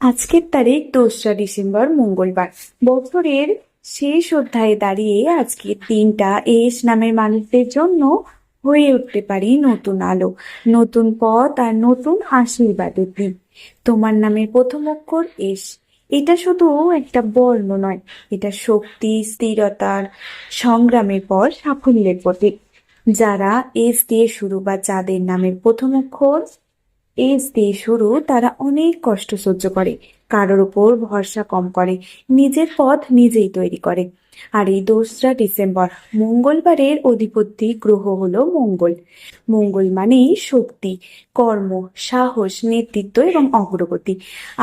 আজকের তারিখ দোসরা ডিসেম্বর, মঙ্গলবার। বছরের শেষ অধ্যায়ে দাঁড়িয়ে আজকের দিনটা এস নামের মানুষদের জন্য হয়ে উঠতে পারি নতুন আলো, নতুন পথ আর নতুন আশীর্বাদের দিন তোমার নামের প্রথম অক্ষর এস। এটা শুধু একটা বর্ণ নয়, এটা শক্তি স্থিরতার সংগ্রামের পর সাফল্যের প্রতীক। যারা এস দিয়ে শুরু বা যাদের নামের প্রথম অক্ষর এস দিয়ে শুরু তারা অনেক কষ্ট সহ্য করে, কারোর উপর ভরসা কম করে, নিজের পথ নিজেই তৈরি করে। আর এই দোসরা ডিসেম্বর, মঙ্গলবারের অধিপতি গ্রহ হলো মঙ্গল। মঙ্গল মানেই শক্তি, কর্ম, সাহস, নেতৃত্ব এবং অগ্রগতি।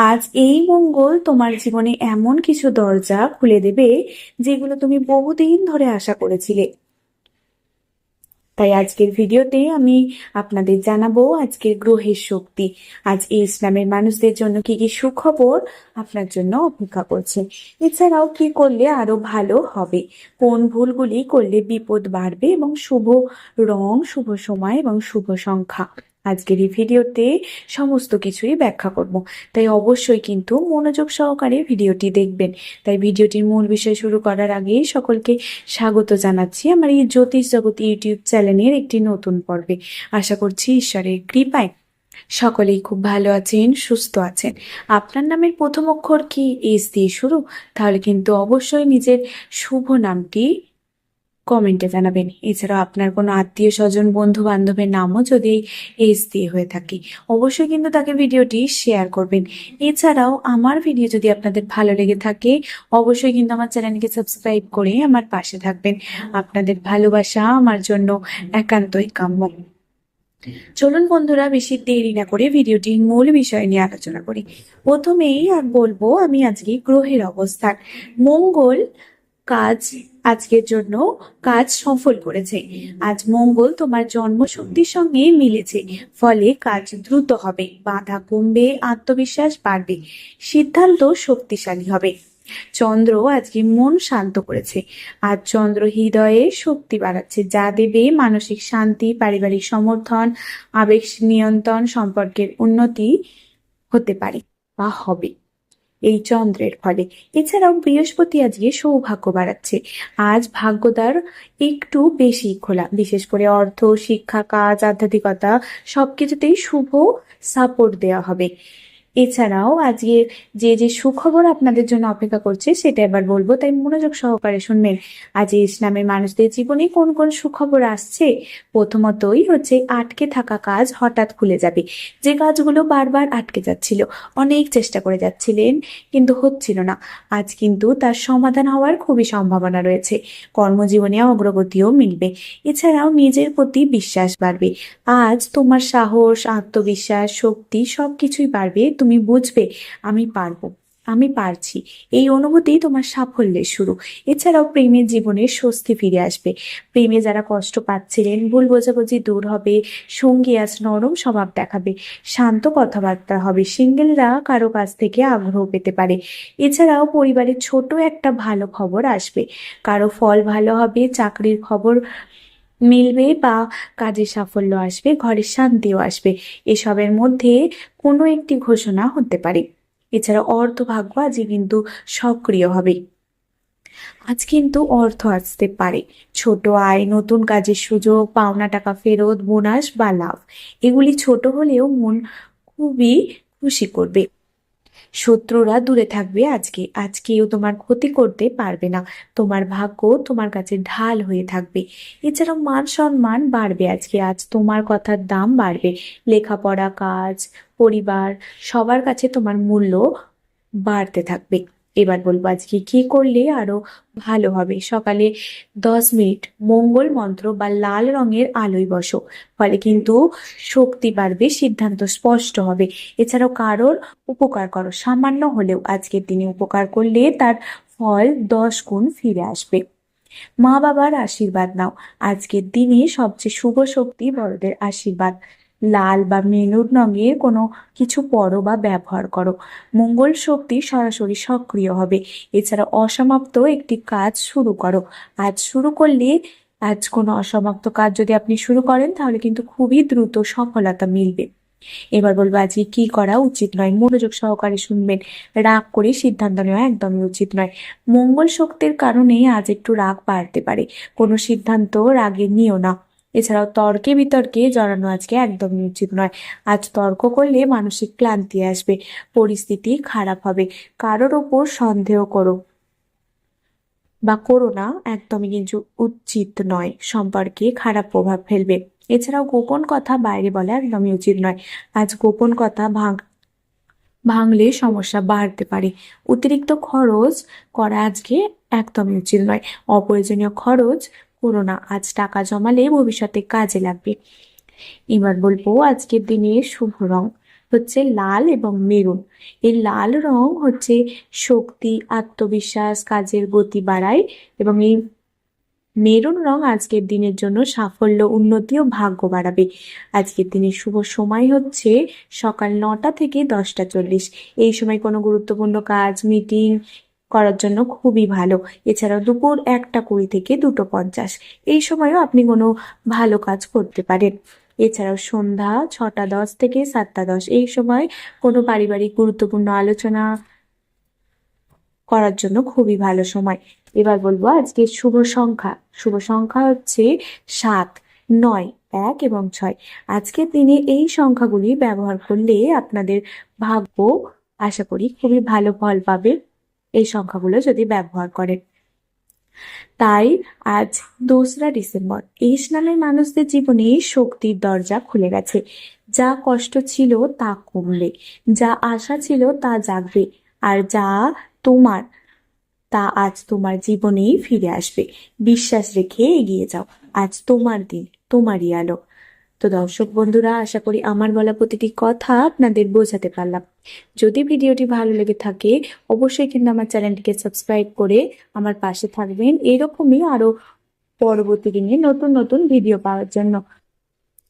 আজ এই মঙ্গল তোমার জীবনে এমন কিছু দরজা খুলে দেবে যেগুলো তুমি বহুদিন ধরে আশা করেছিলে। তাই আজকের ভিডিওতে আমি আপনাদের জানাব আজকের গ্রহের শক্তি। আজ ইসলামের মানুষদের জন্য কি কি সুখবর আপনার জন্য অপেক্ষা করছে। এছাড়াও কি করলে আরও ভালো হবে? কোন ভুলগুলি করলে বিপদ বাড়বে এবং শুভ রং, শুভ সময় এবং শুভ সংখ্যা? আজকের এই ভিডিওতে সমস্ত কিছুই ব্যাখ্যা করব। তাই অবশ্যই কিন্তু মনোযোগ সহকারে ভিডিওটি দেখবেন। তাই ভিডিওটির মূল বিষয় শুরু করার আগেই সকলকে স্বাগত জানাচ্ছি আমার এই জ্যোতিষ জগৎ ইউটিউব চ্যানেলের একটি নতুন পর্বে। আশা করছি ঈশ্বরের কৃপায় সকলেই খুব ভালো আছেন, সুস্থ আছেন। আপনার নামের প্রথম অক্ষর কি? এস দিয়ে শুরু। তাহলে কিন্তু অবশ্যই নিজের শুভ নামটি কমেন্টে জানাবেন। এছাড়াও আপনার কোনো আত্মীয় স্বজন বন্ধু বান্ধবের নামও যদি এস দিয়ে হয়ে থাকে, অবশ্যই কিন্তু তাকে ভিডিওটি শেয়ার করবেন। এছাড়াও আমার ভিডিও যদি আপনাদের ভালো লেগে থাকে, অবশ্যই কিন্তু আমার চ্যানেলকে সাবস্ক্রাইব করে আমার পাশে থাকবেন। আপনাদের ভালোবাসা আমার জন্য একান্তই কাম্য। চলুন বন্ধুরা, বেশি দেরি না করে ভিডিওটির মূল বিষয় নিয়ে আলোচনা করি। প্রথমেই আর বলব, আমি আজকে গ্রহের অবস্থান। মঙ্গল কাজ আজকের জন্য কাজ সফল করেছে। আজ মঙ্গল তোমার জন্মশক্তির সঙ্গে মিলেছে, ফলে কাজ দ্রুত হবে, বাধা কমবে, আত্মবিশ্বাস বাড়বে, সিদ্ধান্ত শক্তিশালী হবে। চন্দ্র আজকে মন শান্ত করেছে আজ চন্দ্র হৃদয়ে শক্তি বাড়াচ্ছে, যা দেবে মানসিক শান্তি, পারিবারিক সমর্থন, আবেগ নিয়ন্ত্রণ সম্পর্কের উন্নতি হতে পারে, বা হবে। এই চন্দ্রের ফলে। এছাড়াও বৃহস্পতি আজকে সৌভাগ্য বাড়াচ্ছে। আজ ভাগ্যদার একটু বেশি খোলা। বিশেষ করে অর্থ, শিক্ষা, কাজ, আধ্যাত্মিকতা, সবকিছুতেই শুভ সাপোর্ট দেওয়া হবে। এছাড়াও আজকে যে যে সুখবর আপনাদের জন্য অপেক্ষা করছে, সেটা এবার বলব। তাই মনোযোগ সহকারে শুনবেন। আজ ইসলামের মানুষদের জীবনে কোন কোন সুখবর আসছে? প্রথমতই হচ্ছে আটকে থাকা কাজ হঠাৎ খুলে যাবে। যে কাজগুলো বারবার আটকে যাচ্ছিল, অনেক চেষ্টা করে যাচ্ছিলেন, কিন্তু হচ্ছিল না। আজ কিন্তু তার সমাধান হওয়ার খুবই সম্ভাবনা রয়েছে। কর্মজীবনে অগ্রগতিও মিলবে। এছাড়াও নিজের প্রতি বিশ্বাস বাড়বে। আজ তোমার সাহস, আত্মবিশ্বাস, শক্তি সব কিছুই বাড়বে তুমি বুঝবে, আমি পারব, আমি পারছি। এই অনুভূতি তোমার সাফল্যের শুরু। এছাড়াও প্রেমের জীবনে স্বস্তি ফিরে আসবে। প্রেমে যারা কষ্ট পাচ্ছিলেন, ভুল বোঝাবুঝি দূর হবে, সঙ্গী আজ নরম স্বভাব দেখাবে, শান্ত কথাবার্তা হবে, সিঙ্গেলরা কারও কাছ থেকে আগ্রহ পেতে পারে। এছাড়াও পরিবারের ছোট একটা ভালো খবর আসবে। কারও ফল ভালো হবে, চাকরির খবর মিলবে বা কাজে সাফল্য আসবে, ঘরের শান্তিও আসবে। এসবের মধ্যে কোনো একটি ঘোষণা হতে পারে। এছাড়া অর্থ ভাগ্য আজকে কিন্তু সক্রিয় হবে। আজ কিন্তু অর্থ আসতে পারে। ছোট আয়, নতুন কাজের সুযোগ, পাওনা টাকা ফেরত, বোনাস বা লাভ, এগুলি ছোট হলেও মন খুবই খুশি করবে। শত্রুরা দূরে থাকবে আজকে। আজ কেউ তোমার ক্ষতি করতে পারবে না। তোমার ভাগ্য তোমার কাছে ঢাল হয়ে থাকবে। এছাড়াও মান সম্মান বাড়বে আজকে। আজ তোমার কথার দাম বাড়বে। লেখাপড়া, কাজ, পরিবার সবার কাছে তোমার মূল্য বাড়তে থাকবে। এবার বলব আজকে কি করলে আরও ভালো হবে? সকালে দশ মিনিট মঙ্গল মন্ত্র বা লাল রঙের আলোয় বসো, ফলে কিন্তু শক্তি বাড়বে, সিদ্ধান্ত স্পষ্ট হবে। এছাড়াও কারোর উপকার করো, সামান্য হলেও আজকের দিনে উপকার করলে তার ফল দশ গুণ ফিরে আসবে। মা বাবার আশীর্বাদ নাও। আজকের দিনে সবচেয়ে শুভ শক্তি বড়দের আশীর্বাদ। লাল বা মেরুন রঙের কোনো কিছু পরো বা ব্যবহার করো। মঙ্গল শক্তি সরাসরি সক্রিয় হবে। এছাড়া অসমাপ্ত একটি কাজ শুরু করো। আজ শুরু করলে, আজ কোনো অসমাপ্ত কাজ যদি আপনি শুরু করেন, তাহলে কিন্তু খুবই দ্রুত সফলতা মিলবে। এবার বলব, আজকে কি করা উচিত নয়? মনোযোগ সহকারে শুনবেন। রাগ করে সিদ্ধান্ত নেওয়া একদমই উচিত নয়। মঙ্গল শক্তির কারণে আজ একটু রাগ বাড়তে পারে। কোনো সিদ্ধান্ত রাগে নিও না। এছাড়াও তর্কে বিতর্কে জড়ানো আজকে একদমই উচিত নয়। আজ তর্ক করলে মানসিক ক্লান্তি আসবে, পরিস্থিতি খারাপ হবে। কারোর ওপর সন্দেহ করো বা করো না, একদমই কিন্তু উচিত নয়। সম্পর্কে খারাপ প্রভাব ফেলবে। এছাড়াও গোপন কথা বাইরে বলা একদমই উচিত নয়। আজ গোপন কথা ভাঙ ভাঙলে সমস্যা বাড়তে পারে। অতিরিক্ত খরচ করা আজকে একদমই উচিত নয়। অপ্রয়োজনীয় খরচ করো না, আজ টাকা জমালে ভবিষ্যতে কাজে লাগবে। এবার বলব, আজকের দিনে শুভ রং হচ্ছে লাল এবং মেরুন। এই লাল রং হচ্ছে শক্তি, আত্মবিশ্বাস, কাজের গতি বাড়ায় এবং এই মেরুন রং আজকের দিনের জন্য সাফল্য, উন্নতি ও ভাগ্য বাড়াবে। আজকের দিনের শুভ সময় হচ্ছে সকাল নটা থেকে দশটা চল্লিশ। এই সময় কোনো গুরুত্বপূর্ণ কাজ, মিটিং করার জন্য খুবই ভালো। এছাড়াও দুপুর একটা কুড়ি থেকে দুটো পঞ্চাশ। এই সময়ও আপনি কোনো ভালো কাজ করতে পারেন। এছাড়াও সন্ধ্যা ছটা দশ থেকে সাতটা দশ। এই সময় কোনো পারিবারিক গুরুত্বপূর্ণ আলোচনা করার জন্য খুবই ভালো সময়। এবার বলব আজকে শুভ সংখ্যা। শুভ সংখ্যা হচ্ছে সাত, নয়, এক এবং ছয়। আজকের দিনে এই সংখ্যাগুলি ব্যবহার করলে আপনাদের ভাগ্য, আশা করি, খুবই ভালো ফল পাবে। এই সংখ্যাগুলো যদি ব্যবহার করেন। তাই আজ দোসরা ডিসেম্বর, এই নামের মানুষদের জীবনে শক্তির দরজা খুলে গেছে। যা কষ্ট ছিল তা কমবে, যা আশা ছিল তা জাগবে, আর যা তোমার, তা আজ তোমার জীবনেই ফিরে আসবে। বিশ্বাস রেখে এগিয়ে যাও, আজ তোমার দিন, তোমারই আলো। তো দর্শক বন্ধুরা, আশা করি আমার বলা প্রতিটি কথা আপনাদের বোঝাতে পারলাম। যদি ভিডিওটি ভালো লেগে থাকে, অবশ্যই কিন্তু আমার চ্যানেলটিকে সাবস্ক্রাইব করে আমার পাশে থাকবেন। এরকমই আরও পরবর্তী দিনে নতুন নতুন ভিডিও পাওয়ার জন্য।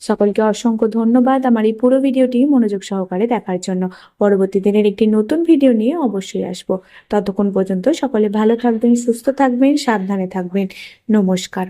সকলকে অসংখ্য ধন্যবাদ আমার এই পুরো ভিডিওটি মনোযোগ সহকারে দেখার জন্য। পরবর্তী দিনের একটি নতুন ভিডিও নিয়ে অবশ্যই আসব। ততক্ষণ পর্যন্ত সকলে ভালো থাকবেন, সুস্থ থাকবেন, সাবধানে থাকবেন। নমস্কার।